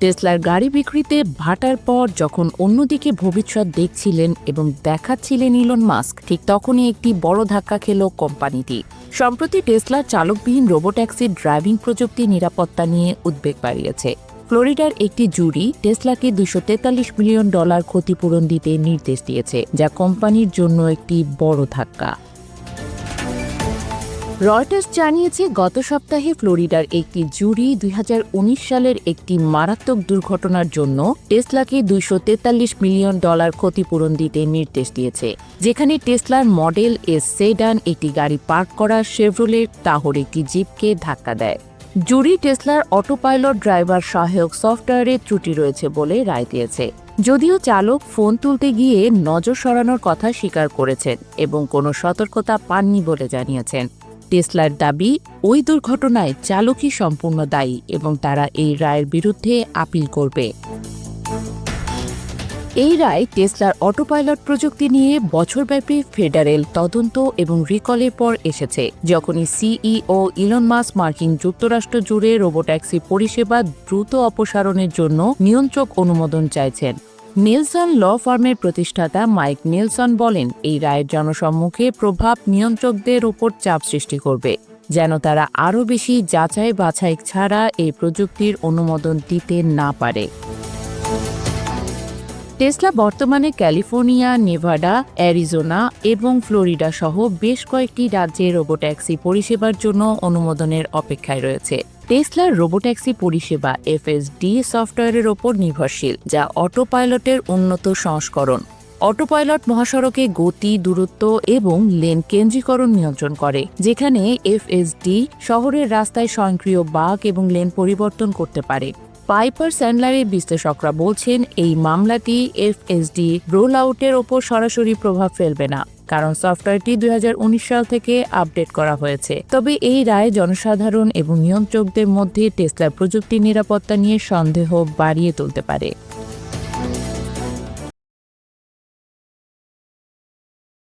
টেসলার গাড়ি বিক্রিতে ভাটার পর যখন অন্যদিকে ভবিষ্যৎ দেখছিলেন এবং দেখাচ্ছিলেন ইলন মাস্ক, ঠিক তখনই একটি বড় ধাক্কা খেল কোম্পানিটি। সম্প্রতি টেসলার চালকবিহীন রোবোট্যাক্সির ড্রাইভিং প্রযুক্তি নিরাপত্তা নিয়ে উদ্বেগ বাড়িয়েছে। ফ্লোরিডার একটি জুরি টেসলাকে দুশো তেতাল্লিশ মিলিয়ন ডলার ক্ষতিপূরণ দিতে নির্দেশ দিয়েছে, যা কোম্পানির জন্য একটি বড় ধাক্কা। রয়টার্স জানিয়েছে, গত সপ্তাহে ফ্লোরিডার একটি জুরি দুই হাজার উনিশ সালের একটি মারাত্মক দুর্ঘটনার জন্য টেসলাকে দুইশো তেতাল্লিশ মিলিয়ন ডলার ক্ষতিপূরণ দিতে নির্দেশ দিয়েছে। যেখানে টেসলার মডেল এস সেডান একটি গাড়ি পার্ক করা শেভরোলের তাহর একটি জিপকে ধাক্কা দেয়। জুরি টেসলার অটোপাইলট ড্রাইভার সহায়ক সফটওয়্যারে ত্রুটি রয়েছে বলে রায় দিয়েছে। যদিও চালক ফোন তুলতে গিয়ে নজর সরানোর কথা স্বীকার করেছেন এবং কোনো সতর্কতা পাননি বলে জানিয়েছেন। টেসলার দাবি, ওই দুর্ঘটনায় চালকই সম্পূর্ণ দায়ী এবং তারা এই রায়ের বিরুদ্ধে আপিল করবে। এই রায় টেসলার অটোপাইলট প্রযুক্তি নিয়ে বছরব্যাপী ফেডারেল তদন্ত এবং রিকলের পর এসেছে, যখনই সিইও ইলন মাস মার্কিন যুক্তরাষ্ট্র জুড়ে রোবোট্যাক্সি পরিষেবা দ্রুত অপসারণের জন্য নিয়ন্ত্রক অনুমোদন চাইছেন। নেলসন ল ফার্মের প্রতিষ্ঠাতা মাইক নেলসন বলেন, এই রায়ের জনসম্মুখে প্রভাব নিয়ন্ত্রকদের ওপর চাপ সৃষ্টি করবে, যেন তারা আরও বেশি যাচাই বাছাই ছাড়া এই প্রযুক্তির অনুমোদন দিতে না পারে। টেসলা বর্তমানে ক্যালিফোর্নিয়া, নেভাডা, অ্যারিজোনা এবং ফ্লোরিডা সহ বেশ কয়েকটি রাজ্যে রোবোট্যাক্সি পরিষেবার জন্য অনুমোদনের অপেক্ষায় রয়েছে। টেসলার রোবোট্যাক্সি পরিষেবা এফএসডি সফটওয়্যারের ওপর নির্ভরশীল, যা অটো পাইলটের উন্নত সংস্করণ। অটোপাইলট মহাসড়কে গতি, দূরত্ব এবং লেন কেন্দ্রীকরণ নিয়ন্ত্রণ করে, যেখানে এফএসডি শহরের রাস্তায় স্বয়ংক্রিয় বাঁক এবং লেন পরিবর্তন করতে পারে। পাইপার স্যান্ডলারের বিশ্লেষকরা বলছেন, এই মামলাটি এফএসডি রোল আউটের ওপর সরাসরি প্রভাব ফেলবে না। কারণ সফটওয়্যারটি দুই হাজার উনিশ সাল থেকে আপডেট করা হয়েছে। তবে এই রায় জনসাধারণ এবং নিয়ন্ত্রকদের মধ্যে টেসলার প্রযুক্তি নিরাপত্তা নিয়ে সন্দেহ বাড়িয়ে তুলতে পারে।